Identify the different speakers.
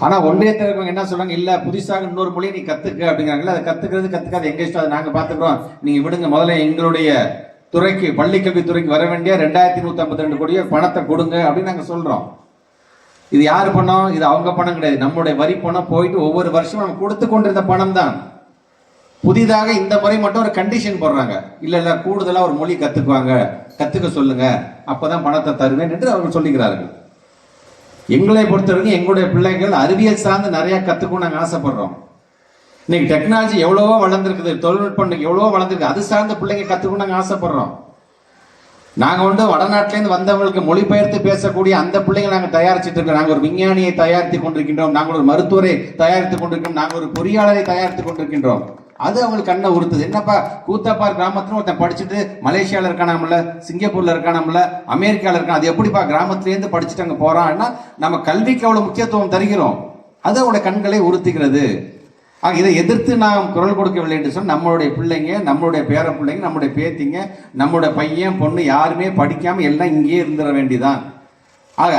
Speaker 1: ஆனா ஒன்றியத்தில் இருக்கவங்க என்ன சொல்றாங்க? இல்ல புதுசாக இன்னொரு மொழியை நீ கத்துக்க அப்படிங்கிறாங்கல்ல அதை கத்துக்கிறது கத்துக்காது. எங்க இஷ்டம்? அதை நாங்க பாத்துக்கிறோம் நீங்க விடுங்க. முதல்ல எங்களுடைய துறைக்கு பள்ளிக்கல்வி துறைக்கு வர வேண்டிய ரெண்டாயிரத்தி நூத்தி ஐம்பத்தி ரெண்டு கோடியை பணத்தை கொடுங்க அப்படின்னு நாங்க சொல்றோம். இது யார் பணம்? இது அவங்க பணம் கிடையாது. நம்மளுடைய வரி பணம் போயிட்டு ஒவ்வொரு வருஷமும் நம்ம கொடுத்து கொண்டிருந்த பணம் தான். புதிதாக இந்த முறை மட்டும் ஒரு கண்டிஷன் போடுறாங்க. இல்ல இல்ல கூடுதலா ஒரு மொழி கத்துக்குவாங்க. கத்துக்க சொல்லுங்க. அப்பதான் பணத்தை தருவேன் என்று அவர்கள் சொல்லுகிறார்கள். எங்களை பொறுத்தவரைக்கும் எங்களுடைய பிள்ளைகள் அறிவியல் சார்ந்து நிறையா கற்றுக்கும் நாங்கள் ஆசைப்படுறோம். இன்னைக்கு டெக்னாலஜி எவ்வளவோ வளர்ந்துருக்குது தொழில்நுட்பம் எவ்வளவோ வளர்ந்துருக்கு அது சார்ந்த பிள்ளைங்க கற்றுக்கும் நாங்கள் ஆசைப்படுறோம். நாங்கள் வந்து வடநாட்டிலேருந்து வந்தவங்களுக்கு மொழிபெயர்த்து பேசக்கூடிய அந்த பிள்ளைங்க நாங்கள் தயாரிச்சிட்டு இருக்கோம். நாங்கள் ஒரு விஞ்ஞானியை தயாரித்து கொண்டிருக்கின்றோம். நாங்கள் ஒரு மருத்துவரை தயாரித்து கொண்டிருக்கிறோம் நாங்கள் ஒரு பொறியாளரை தயாரித்து கொண்டிருக்கின்றோம். அது அவங்களுக்கு கண்ணை உறுத்துது. என்னப்பா கூத்தப்பார் கிராமத்துல ஒருத்தன் படிச்சுட்டு மலேசியாவில் இருக்கானாமல சிங்கப்பூர்ல இருக்கானாமல அமெரிக்காவில் இருக்கான். அது எப்படிப்பா கிராமத்துலேருந்து படிச்சுட்டு அங்கே போறான்னா நம்ம கல்விக்கு அவ்வளோ முக்கியத்துவம் தருகிறோம். அது அவங்களோட கண்களை உறுத்துகிறது. ஆக இதை எதிர்த்து நாம் குரல் கொடுக்கவில்லை என்று சொன்னால் நம்மளுடைய பிள்ளைங்க நம்மளுடைய பேர பிள்ளைங்க நம்முடைய பேத்திங்க நம்மளுடைய பையன் பொண்ணு யாருமே படிக்காமல் எல்லாம் இங்கேயே இருந்துட வேண்டிதான். ஆக